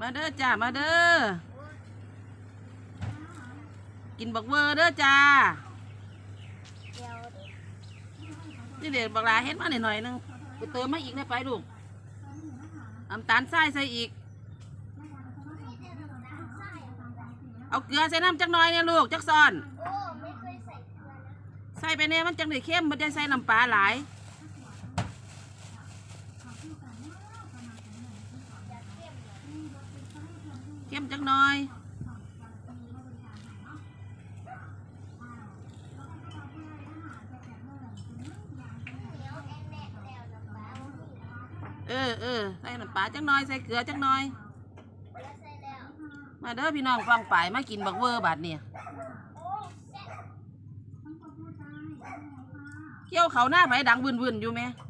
มาเด้อจ้ามาเด้อกินบักเวอร์เด้อจ้าเดี๋ยวเดี๋ยวนี่เด็กบักลาเฮ็ดมาหน่อยๆนึงไปเติมมาอีกได้ไปลูกน้ำตาลทรายใส่อีก เอาเกลือใส่น้ำจักหน่อยเนี่ยลูกจักซอนโอ้ไม่เคยใส่เกลือนะใส่ไปเนี่ยมันจังได้เข้มมันจะใส่น้ำปลาหลาย เข้มจักหน่อย เดี๋ยวแอนแน่แล้วน้ำปลาบ่มี เออเออใส่น้ำปลาจักหน่อยใส่เกลือจักหน่อยแล้วใส่แล้วมาเด้อพี่น้องฟังป่ายมากินบักเวอร์บาดเนี่ยโอ้แซ่บเกี่ยวเขาหน้าไผดังวืนๆอยู่ไหมไม่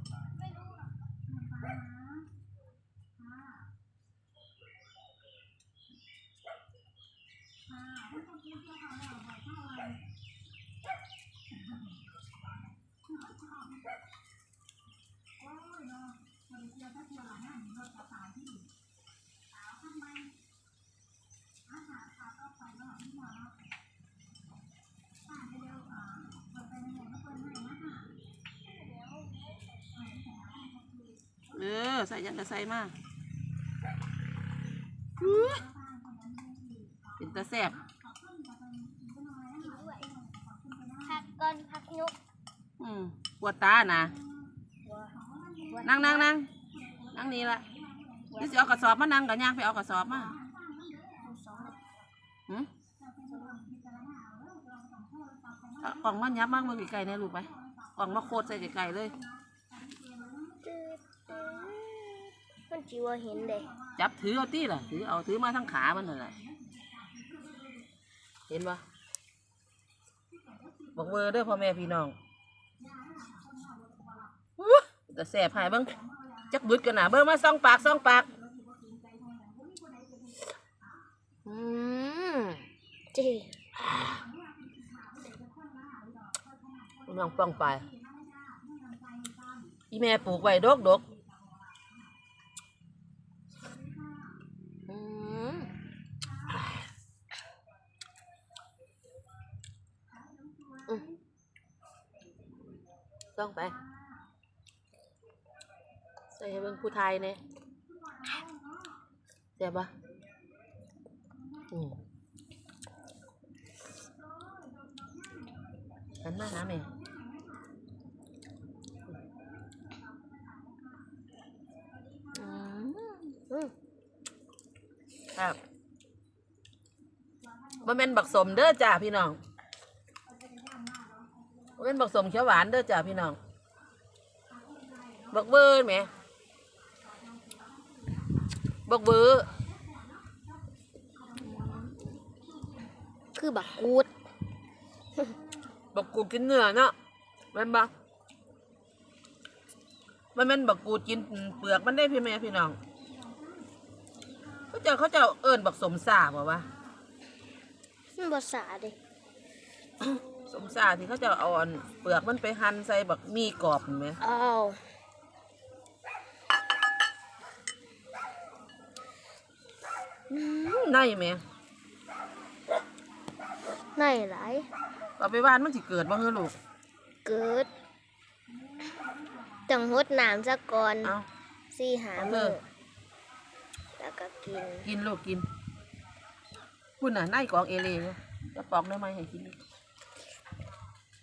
ออใส่ยังก็ใส่มาอื้อเป็นตาแซ่บกินด้วยพักก่อนพักยุกอืมปวดตานะนั่งนั่งนั่งนั่งนี่ละนี่สิเอากระสอบมานั่งกับย่างไปเอากระสอบมาหืมเอากล่องมันยับมากมือไก่ๆในลูกไปกล่องมาโคตรใส่ไก่ๆเลย มันจีว่าเห็นเลยจับถือเอาตีล่ะถือเอาถือมาทั้งขามันนั่นแหละเห็นปะบอกเวอร์เด้อพ่อแม่พี่น้องอู้แต่แสบหายเบ้างจักบึดกันหนาเบิ้งมาซ่องปากซ่องปากอืมจีพี่น้องป้องไป อีแม่ปลูกไว้ดกดกอืมอืมซ่ องไป ใส่ให้เบิ่งผู้ไทยเนี่ยเจ็บปะอืมหันมาหาแม่อืมอืมครับมันเป็นบักสมเด้อจ้าพี่น้อง เป็นบักสมเขียวหวานเด้อจ้าพี่น้อง บักเบอร์ไหม บักเบอร์คือบักกูด บักกูดกินเนื้อเนาะแมันบักมันเป็นบักกูดกินเปลือกมันได้พี่แม่พี่น้องเขาเจะเขาเจะเอิญบักสมสาบ่วะ มันภาษาดิ สมสาที่เขาเจะเอาอันเปลือกมันไปหั่นใส่บักมีกรอบเห็นไหมอ้าวอืมในไหมไหนหลายเอาไปว่านมันสิเกิดบ่เฮ้อลูกเกิดต้องหดน้ำซะก่อนเอา สี่หาเอามือเถอะแล้วก็กินกินลูกกินคุณน่ะในกองเอเลอยู่จะปอกได้ไหมให้กินดิ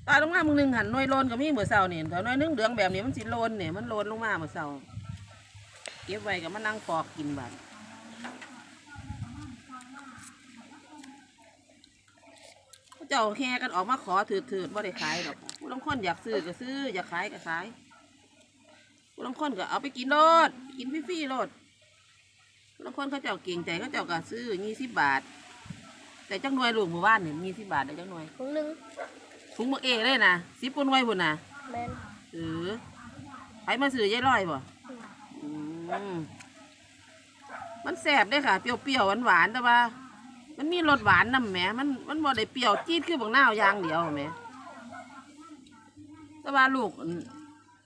ตาลงมามึงหนึ่งหันน่วยโลนก็มีเมื่อเช้านี่แต่น่วยนึงเหลืองแบบนี้มันสิโลนเนี่ยมันโลนลงมาเมื่อเช้าเก็บไว้ก็มานั่งปอกกินบัดเจ้าแห่กันออกมาขอถือถือว่าได้ขายดอกผู้ลางคนอยากซื้อก็ซื้ออยากขายก็ขายผู้ลางคนก็เอาไปกินโลดกินฟรีๆโลดบางคนเขาเจ้าเก่งใจเขาเจ้าก็ซื้อยี่สิบบาท แต่จังหน่วยลูกหมู่บ้านเนี่ยยี่สิบบาทได้จังหน่วยถุงหนึง ถุงบักเอเลยนะสิบปนไว้พุ่นนะแม่นเออไปมาซื้อยายร้อยบ่อืมมันแสบได้อค่ะ เปรี้ยวๆหวานๆแต่ว่า มันมีรสหวานนำแหมมันมันบ่ได้เปรี้ยวจี๊ดคือบักนาวอย่างเดียวแหมแต่ว่าลูกอัน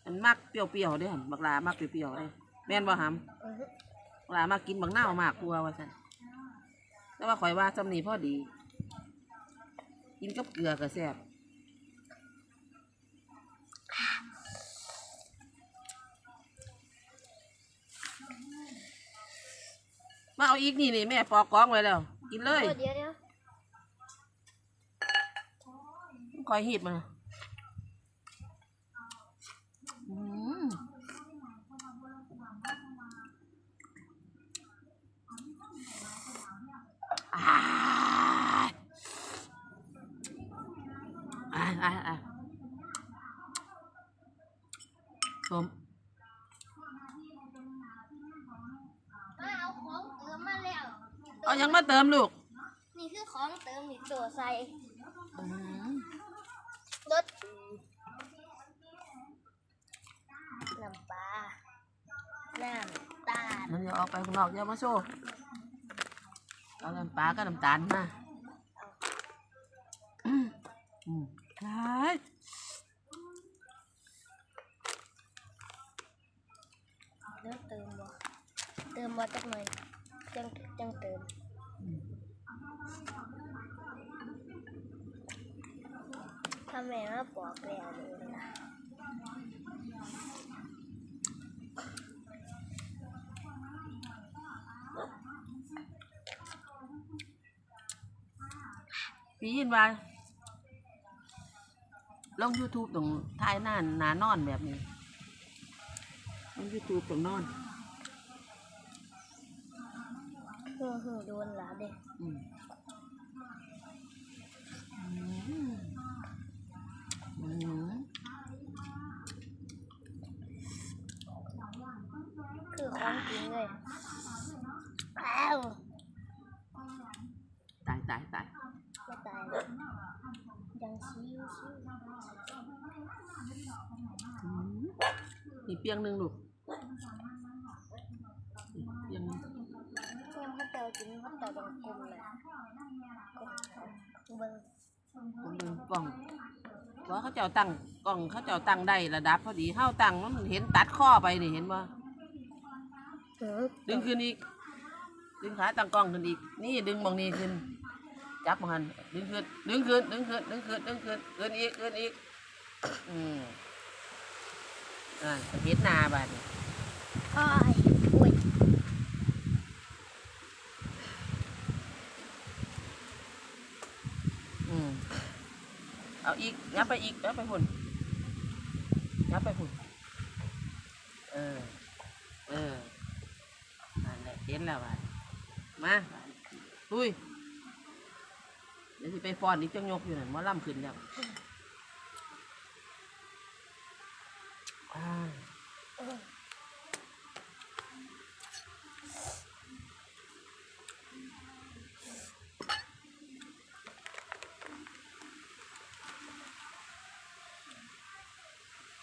อันมักเปรี้ยวๆเด้อหั่นบักลามักเปรี้ยวๆเด้แม่นบ่หำอือฮึเวลามากินบักหน้าวมากกลัวว่าซั่นแต่ว่าข่อยว่าสำนีพอดี กินกับเกลือก็แซ่บ มาเอาอีกนี่นี่แม่ปอกกองไว้แล้ว กินเลยโอ้เดี๋ยวเดี๋ยวคอยหีบมันอืมอ่าอ่าอ่าอ่าสม มาเอาของเติมมาแล้ว เอายังมาเติมลูก นี่คือของเติมอีกตัวใส่ อืม รสน้ำปลาน้ำตาลมันจะออกไปข้างนอกอย่ามาโชว์เอาน้ำปลาก็น้ำตาลมาอืมอืมใช่เริ่มเติมบ่เติมบ่จักหน่อยจังจังเติมาแม่มาปอกแล้วเลยนะพี่ยินว่าลง YouTube ตรงท้ายหน้าหนานอนแบบนี้ลง YouTube ตรงนอนหูหูโดนหลาเด็ก อืมอืมอืม คือของจริงเลยอ้าว ตายตายตาย ไม่ตายเลยยังชิวชิว อืม อีกเปียงหนึ่งลูกอีกเปียงหนึ่งยังพัดเตากินพัดเตาตรงกลมเลยกลมเบิ้งผมเบิ่งกล้องว่าเขาเจ้าตั้งกล้องเขาเจ้าตั้งได้ระดับพอดีเฮาตั้งมันเห็นตัดข้อไปนี่เห็นบ่เออดึงขึ้นอีก ดึงขาตั้งกล้องขึ้นอีก นี่ดึงมองนี่ขึ้น จับมองหันดึงขึ้น ดึงขึ้น ดึงขึ้น ดึงขึ้น ดึงขึ้น ขึ้นอีก ขึ้นอีก อืม อ่าเห็นหน้าบ้านนี่อ้ายอุ้ยอืมเอาอีกยับไปอีกยับไปหุ่นยับไปหุ่นเออ เออนั่นแหละเห็นแล้วบ้านมาลุยเดี๋ยวสิไปฟ้อนอีกจังยกอยู่นั่นหมอล่ำขึ้นแล้วอ่า เออ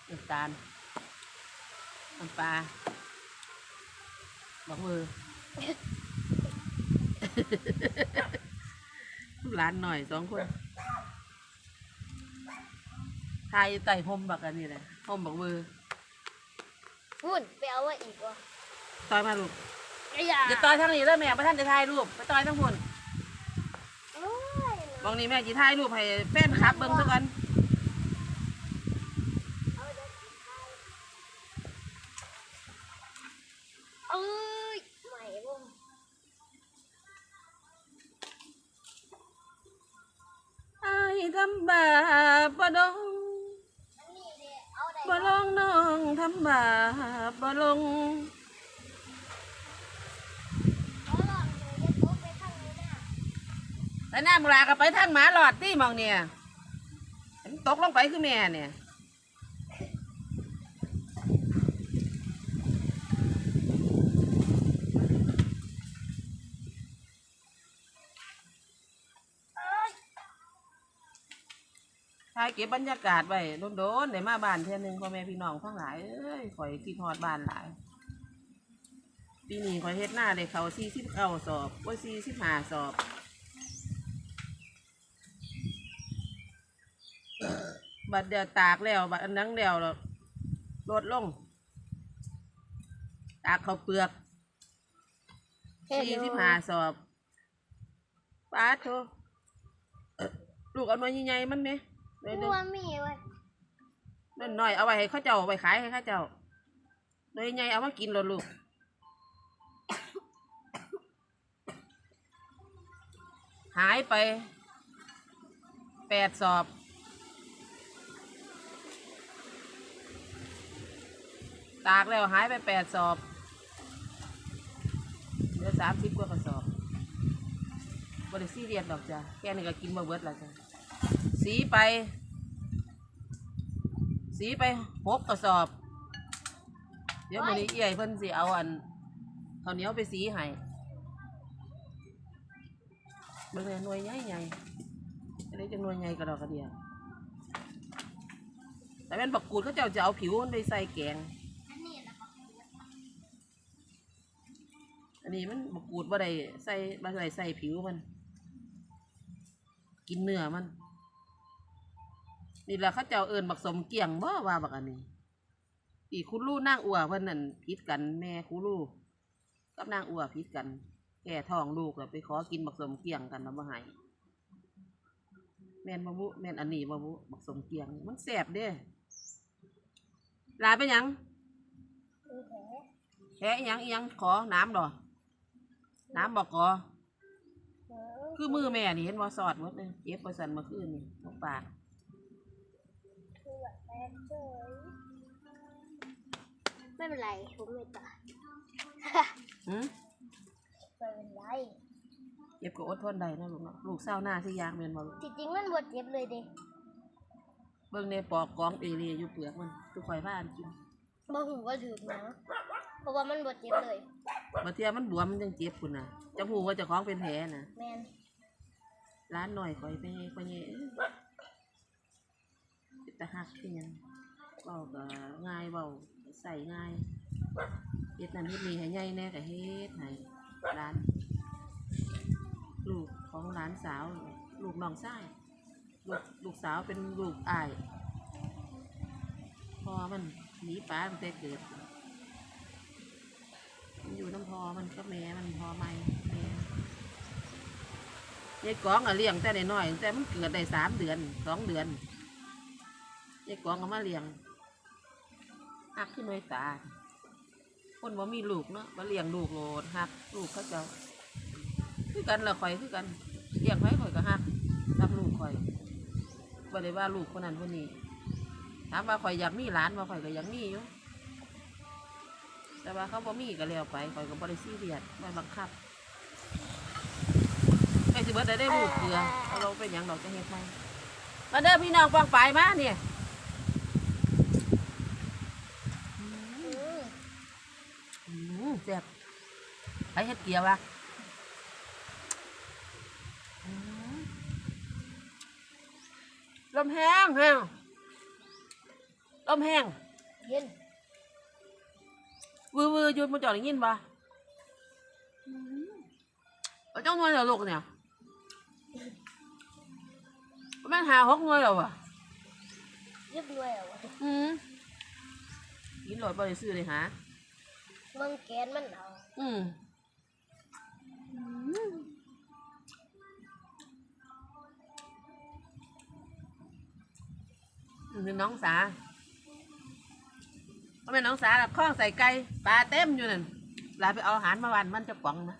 น้ำตาลน้ำปลาบักมือ หลานหน่อยสองคนทายอยู่ใต้พรมบักอันนี้แหละพรมบักมือหุ่นไปเอาไว้อีกวะต่อยมาลูกไอ้ยาอย่าต่อยทางนี้แล้วแม่ประท่านจะถ่ายรูปไปต่อยทั้งคนโอ้ยบางนี้แม่จะถ่ายรูปให้แฟนคลับเบิ่งซะก่อน เอ้ยใหม่บ่ ไอ้ายทำบาปบ่ดอง อันนี้เนี่ยเอาได้ บ่ลองน้องทำบาปบ่ลง เอาหลอดเลยจะโต๊ะไปข้างนี้นะ แล้ว น้ำลาก็ไปทางหมาหลอดตี้มองเนี่ยมันตกลงไปคือแม่เนี่ยถ่ายเก็บบรรยากาศไว้โดนๆได้มาบ้านเทื่อหนึงพ่อแม่พี่น้องทั้งหลายเอ้ยข่อยคิดฮอดบ้านหลายปีนี้ข่อยเฮ็ดหน้าได้เขาสี่สิบเก้าสอบโอ้ยสี่สิบห้าสอบ บัดเดียวตากแล้ว บัดอันนั้นแล้วแล้วลดลง ตากเขาวเปลือกเฮ็ดสี่ดูสิบห้าสอบป้าดโทเอ้อลูกเอาหน่อยใหญ่ๆมันไหมหน่อยหนึงว่ามีไว้นั่นหน่อยเอาไว้ให้เข้าเจ้าเอาไปขายให้เข้าเจ้าหน่อยใหญ่เอามากินรถลูกหายไปแปดสอบ ตากแล้วหายไปแปดสอบเหลือสามสิบกว่ากระสอบบริซีเรียนดอกจ้ะแค่นี้ก็กินมาเบิดแล้วจ้ะสีไป สีไปหกกระสอบ เดี๋ยวมื้อนี้เอี่ยเพิ่นสิเอาอันข้าวเหนียวไปสีให้เบิ่งเลยหน่วยใหญ่ใหญ่อันนี้จะหน่วยใหญ่กระดอกกระเดียแต่เป็นบักกูดเขาเจ้าจะเอาผิวมันไปใส่แกง อันนี้นะ อันนี้มันบักกูดบ่ได้ใส่บ่ได้ใส่ผิวมัน กินเนื้อมัน นี่แหละเขาเจ้าเอิญบักสมเกี่ยงบ่ว่าบักอันนี้อีคุณลู่นางอัวเพิ่นนั่นพิดกันแม่คุณลู่กับนางอัวพิดกัน แก่ท้องลูกแล้วไปขอกินบักสมเกี่ยงกันแล้วบ่ให้แม่นบ่บุแม่นอันนี้บ่บุบักสมเกี่ยง มันแซ่บเด้ลาไปหยังคือแผลแค่อิหยังอิหยังขอน้ำดอ น้ำบอกขอเออคือมือแม่นี่เห็นว่าสอดหมดเลยเจ็บประสันเมาคืนนี่ตรงปากคือแบบแผลเฉยไม่เป็นไรผมไม่ตายหืมไม่เป็นไรเจ็บก็อดทนได้นะลูกเนาะลูกเศร้าหน้าที่ยางเมียนมาจริงๆมันบดเจ็บเลยเด้เบิ่งในปอกกองเอเรียอยู่เปลือกมันคือข่อยบ้านกินบ่หูว่าถือหนัง เพราะว่ามันบดเจ็บเลยบาเทียมันบวมมันยังเจ็บคุณน่ะจะหูว่าเจะคล้าของเป็นแผลน่ะ แมนร้านหน่อยข่อยไปไปเงี้ยเป็นตะหักขึ้นยังเบาก็ง่ายเบาใส่ง่ายเฮ็ดนั่นเฮ็ดนี่ให้ใหญ่แน่ก็เฮ็ดให้ร้าน ลูกของหลานสาว ลูกน้องชายลูกลูกสาวเป็นลูกอายพอมันหนีป้าตั้งแต่เกิด มันอยู่น้ำพอมันก็แม่มันพอไม่แม่ยายกองอะเลี้ยงแต่น้อยๆแต่มันเกิดได้สามเดือนสองเดือนยายกองก็มาเลี้ยงหักขึ้นไว้ตาคนว่ามีลูกเนาะมาเลี้ยงลูกโลดหักลูกเขาเจ้าคือกันละข่อยคือกันเลี้ยงไว้ข่อยก็ฮักรับลูกข่อยบ่ได้ว่าลูกคนนั้นคนนี้ถามว่าข่อยอยากมีหลานว่าข่อยก็อยากมีอยู่ แต่ว่าเขาบ่มีก็แล้วไปข่อยก็บ่ได้ซีเรียสไม่บังคับไอ้สิเบิดได้ได้ลูกเกลือเอาเราเป็นหยังดอกจะเฮ็ดไหมมาเด้อพี่น้องฟังไปมาเนี่ยอืมอืมแซ่บไปเฮ็ดเกียววะลมแห้งแห้งลมแห้งเย็น อวือหยุดมันจอดได้ยินปะเอาจ้องหน่วยเหรอลูกเนี่ยแม่นหาหกหน่วยเหรอวะเรียบร้อยแล้วอะอืมกินหลอดบริซื้อเลยหาเมืองแกนมันเอาอืมอืมเป็นน้องสา เพราะเป็นน้องสาแบบข้องใส่ไก่ปลาเต็มอยู่นั่นลาไปเอาอาหารมาวันมันจะป๋องนะ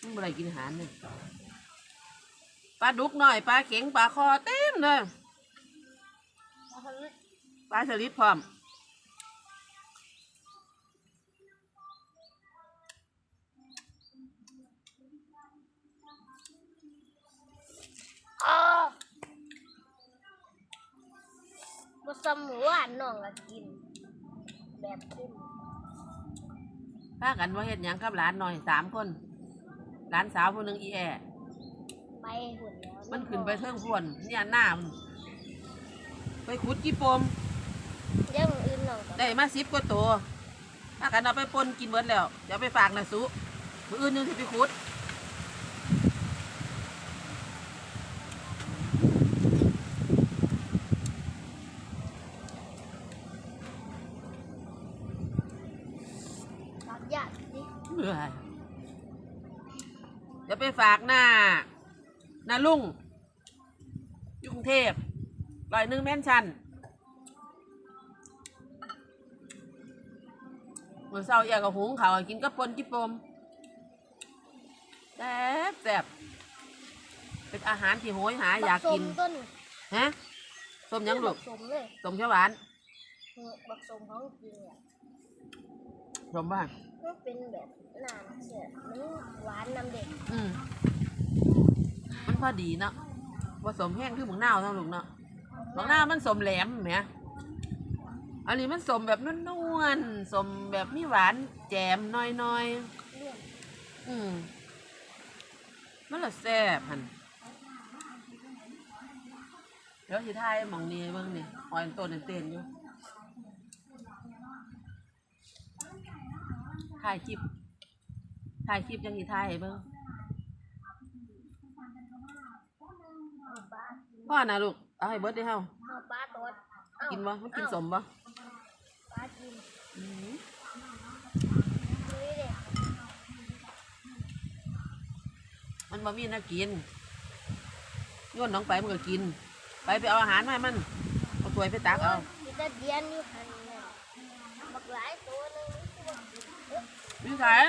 มันอะไรกินอาหารเนี่ยปลาดุกหน่อยปลาเข็งปลาคอเต็มเลยเอาทำเลยปลาสลิดพร้อมอ๋อ บ่ซ้ำหมูหวานน้องก็กิน แบบเข้มพากันว่าเฮ็ดหยังกับหลานหน่อยสามคน หลานสาวคนหนึ่งอีแอไปหุ่นแล้วมันขึ้นไปเทิงพวนเนี่ยหน้ามันไปขุดกี่ปมเรื่องอื่นน้องก็ได้มาสิบกว่าตัวพากันเอาไปปนกินเบิดแล้วเดี๋ยวไปฝากนะสุมืออื่นยังสิไปขุดรับญาติดิ ไปฝากหน้าหน้าลุงอยู่กรุงเทพร้อยหนึ่งแม่นชันเมื่อเช้าอยากกับหุงเขาวให้กินกับปนจิปมแซ่บแซ่บเป็นอาหารที่โหยหาอยากกินบัสมต้นฮะส้มยังลูกบัสมเลยส้มเขียวหวานเออบักสมของจริงอะส้มบ้าง มันเป็นแบบน้ำเสียมันหวานน้ำเด็กอืมมันพอดีเนาะผสมแห้งคือหมึงนาวเนาะลูกเนาะหมึงนาวมันสมแหลมแหมอันนี้มันสมแบบนวลๆสมแบบมีหวานแจมน้อยเรื่องๆอืมมันละแซ่บหันเดี๋ยวสิทายหมองนี้เบิ่งนี่อ่อยต้นเต้นๆอยู่ ถ่ายคลิป ถ่ายคลิปยังสิทายให้เบิ่งเอาปลาพ่อนะลูก เอาให้เบิร์ดได้เฮาเอาปลาตดเอากินบ่มันกินสมบ่ปลากินอืมนี่เด็กมันบ่มีน่ากินโย้อนน้องไปมันก็กิน ไปไปเอาอาหารมาให้มันเอาถ้วยไปตักเอา มีแต่เดียนอยู่หันน่ะบักหลายตัวหนึงเอ๊ะ มีขาย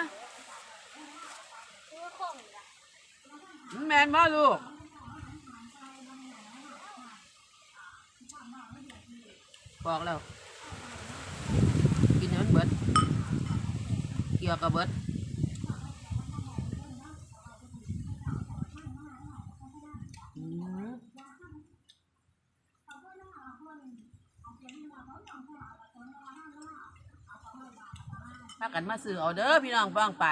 มันแมนบ่ลูกบอกแล้ว กินให้มันเบิดเกี่ยวกับเบิดอืม ถ้ากันมาซื้อเอาเด้อพี่น้องบ้างไป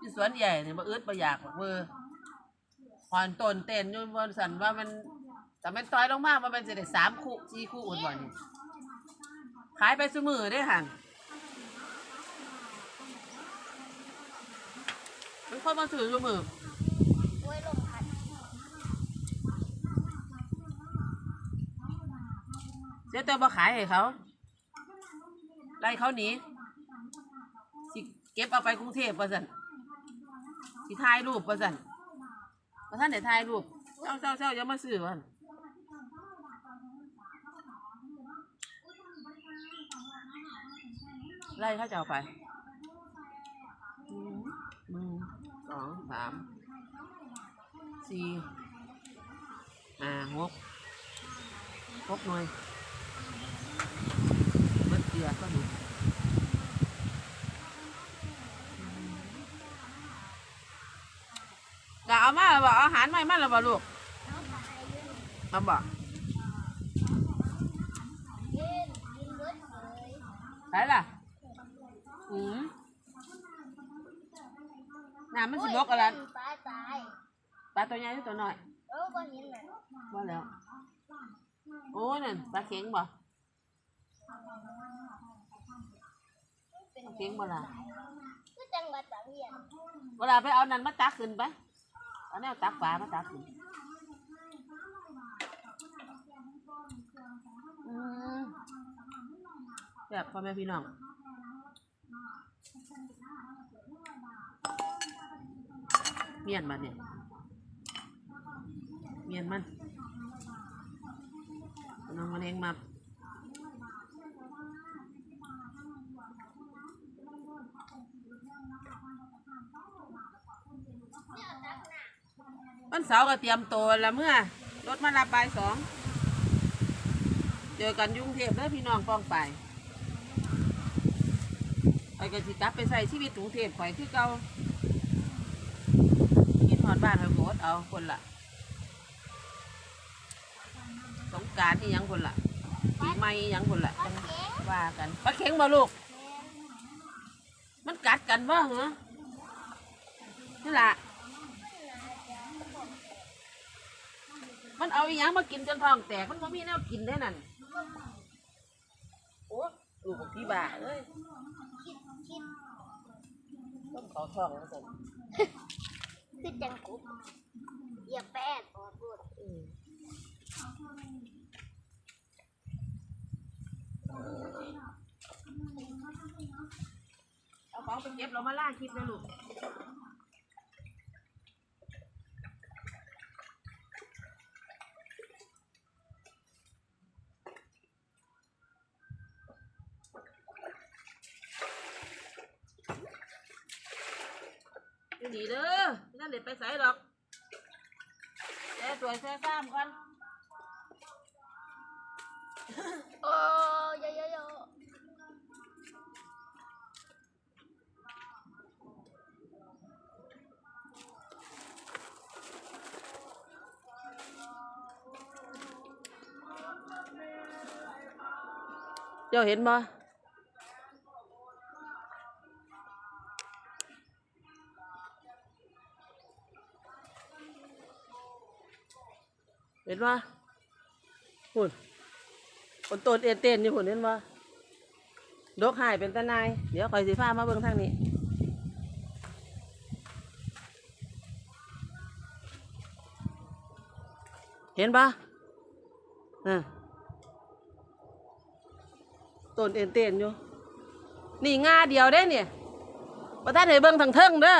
ที่สวนใหญ่เนี่ยมาอึดมาอยากบอกเบอร์หอนต้นเต้นอยู่บนสันว่ามันแต่มันต่อยลงมากมันเป็นจะได้สามคู่สี่คู่อุ่นบ่นี่ขายไปซื้อมือได้หันมันคนมาซื้อซื้อมือโอ้ยลมพัดเสียแต่บ่ขายให้เขาไล่เขาหนี เก็บเอาไปกรุงเทพว่าสันสิถ่ายรูปว่าสันว่าท่านไหนถ่ายรูปเจ้าเจ้าเจ้าอย่ามาซื้อวันไล่เขาจะเอาไปหนึ่งสองสามสี่ห้าหกหกหน่วยเบิดเกลือก็หนูกะเอา มาแล้วบอกอาหารไม่มาแล้วบอกลูกเอาไปอยู่นี่มาบอกกินกินเบิดเลยใช่ล่ะอืมน้ำมันสิบกอะไรโยปลาตายปลาตัวใหญ่หรือตัวน้อยเออก็เห็นน่ะว่าแล้วโอ้นั่นปลาเข็งบ่เป็นเข็งบ่ล่ะก็จังหวัดตะเวียนเวลาไปเอานั่นมาตักขึ้นไป เอาแนวตักปลามาตักขึ้นอืมแบบพ่อแม่พี่น้องเมียนมาเนี่ยเมียนมันน้องมันเองมา วันเสาร์ก็เตรียมตัวแล้วเมื่อรถมารับบ่ายสองเจอกันยุ่งเทพแล้วพี่น้องป้องไปไปกันสิกลับไปใส่ชีวิตกรุงเทพข่อยคือเก่ากินหอดบ้านข่อยโกดเอาคนละสงการที่ยังคนละปีใหม่อีหยังคนละจังว่ากันปลาเข็งบ่ลูก มันกัดกันบ่เหรอนี่แหละ มันเอาอีหยังมากินจนท้องแตกมันบ่มีแนวกินได้นั่นโอ้ลูกของพี่บ้าเอ้ยคิดคิดต้นขอท้องแล้วสิคือจังกุบอย่าแป้ดออกพูดอืมของไปเก็บเรามาล่าคลิปนะลูก ดีเด้อนั่นเด็ดไปใส่ดอกแซ่สวยแซ่ซ้ำกันโอ้ยยยยเจ้าเห็นบ่ เห็นบ่หุ่นคนโตนเอ็นเต้นอยู่หุ่นเห็นบ่ดกหายเป็นตาหนาย เดี๋ยวคอยสีฟ้ามาเบิ่งทางนี้ เห็นปะอะต้นเอ็นเต้นอยู่ นี่งาเดียวได้เนี่ยประท่านให้เบิ่งทางเทิงเด้อ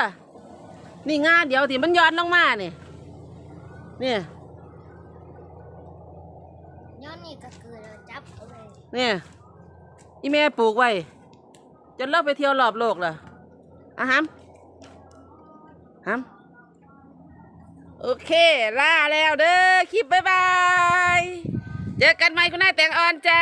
นี่งาเดียวที่มันย้อนลงมาเนี่ยเนี่ยอนนี่ก็คือเราจับ เนี่ยอีแม่ปลูกไว้จนเราไปเที่ยวรอบโลกล่ะอะฮัมฮัมโอเค ล่าแล้วเด้อ คลิปบ๊ายบาย เจอกันใหม่คุณนายแตงอ่อนจ้า